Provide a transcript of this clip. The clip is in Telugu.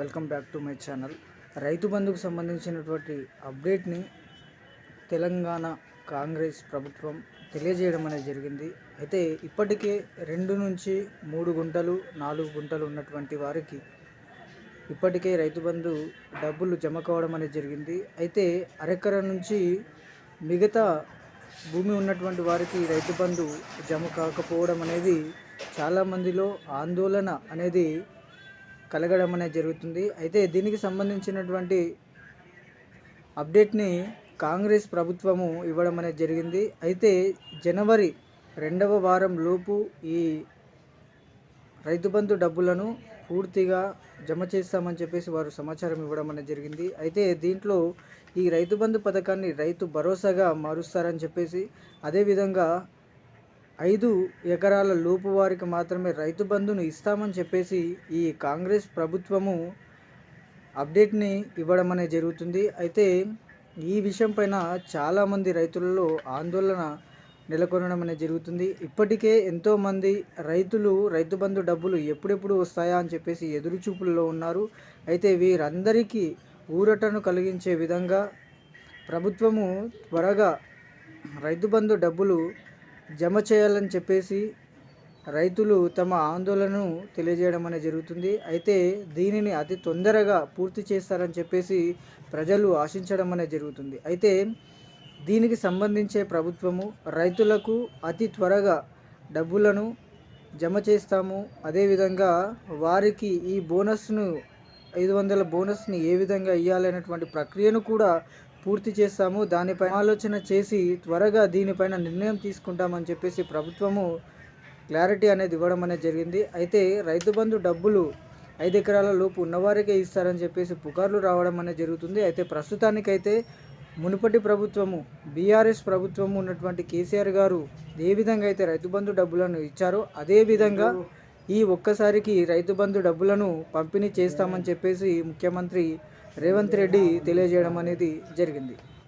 Welcome back to my channel. రైతు బంధుకు సంబంధించినటువంటి అప్డేట్ని తెలంగాణ కాంగ్రెస్ ప్రభుత్వం తెలియజేయడం అనేది జరిగింది. అయితే ఇప్పటికే రెండు నుంచి మూడు గుంటలు నాలుగు గుంటలు ఉన్నటువంటి వారికి ఇప్పటికే రైతు బంధు డబ్బులు జమ కావడం అనేది జరిగింది. అయితే అరెకర నుంచి మిగతా భూమి ఉన్నటువంటి వారికి రైతు బంధు జమ కాకపోవడం అనేది చాలామందిలో ఆందోళన అనేది కలగడం అనేది జరుగుతుంది. అయితే దీనికి సంబంధించినటువంటి అప్డేట్ని కాంగ్రెస్ ప్రభుత్వము ఇవ్వడం అనేది జరిగింది. అయితే జనవరి రెండవ వారం లోపు ఈ రైతు బంధు డబ్బులను పూర్తిగా జమ చేస్తామని చెప్పేసి వారు సమాచారం ఇవ్వడం అనేది జరిగింది. అయితే దీంట్లో ఈ రైతు బంధు పథకాన్ని రైతు భరోసాగా మారుస్తారని చెప్పేసి అదేవిధంగా ఐదు ఎకరాల లోపు వారికి మాత్రమే రైతు బంధును ఇస్తామని చెప్పేసి ఈ కాంగ్రెస్ ప్రభుత్వము అప్డేట్ని ఇవ్వడం అనేది జరుగుతుంది. అయితే ఈ విషయం పైన చాలామంది రైతులలో ఆందోళన నెలకొనడం అనేది జరుగుతుంది. ఇప్పటికే ఎంతోమంది రైతులు రైతు బంధు డబ్బులు ఎప్పుడెప్పుడు వస్తాయా అని చెప్పేసి ఎదురుచూపుల్లో ఉన్నారు. అయితే వీరందరికీ ఊరటను కలిగించే విధంగా ప్రభుత్వము త్వరగా రైతు బంధు డబ్బులు జమ చేయాలని చెప్పేసి రైతులు తమ ఆందోళనను తెలియజేయడం అనేది జరుగుతుంది. అయితే దీనిని అతి తొందరగా పూర్తి చేస్తారని చెప్పేసి ప్రజలు ఆశించడం అనేది జరుగుతుంది. అయితే దీనికి సంబంధించే ప్రభుత్వము రైతులకు అతి త్వరగా డబ్బులను జమ చేస్తాము. అదేవిధంగా వారికి ఈ బోనస్ను ఐదు వందల బోనస్ని ఏ విధంగా ఇవ్వాలనేటువంటి ప్రక్రియను కూడా పూర్తి చేస్తాము. దానిపై ఆలోచన చేసి త్వరగా దీనిపైన నిర్ణయం తీసుకుంటామని చెప్పేసి ప్రభుత్వము క్లారిటీ అనేది ఇవ్వడం అనేది జరిగింది. అయితే రైతు బంధు డబ్బులు ఐదు ఎకరాల లోపు ఉన్నవారికే ఇస్తారని చెప్పేసి పుకార్లు రావడం అనేది జరుగుతుంది. అయితే ప్రస్తుతానికైతే మునుపటి ప్రభుత్వము బీఆర్ఎస్ ప్రభుత్వము ఉన్నటువంటి కేసీఆర్ గారు ఏ విధంగా అయితే రైతు బంధు డబ్బులను ఇచ్చారో అదే విధంగా ఈ ఒక్కసారికి రైతు బంధు డబ్బులను పంపిణీ చేస్తామని చెప్పేసి ముఖ్యమంత్రి రేవంత్ రెడ్డి తెలియజేయడం అనేది జరిగింది.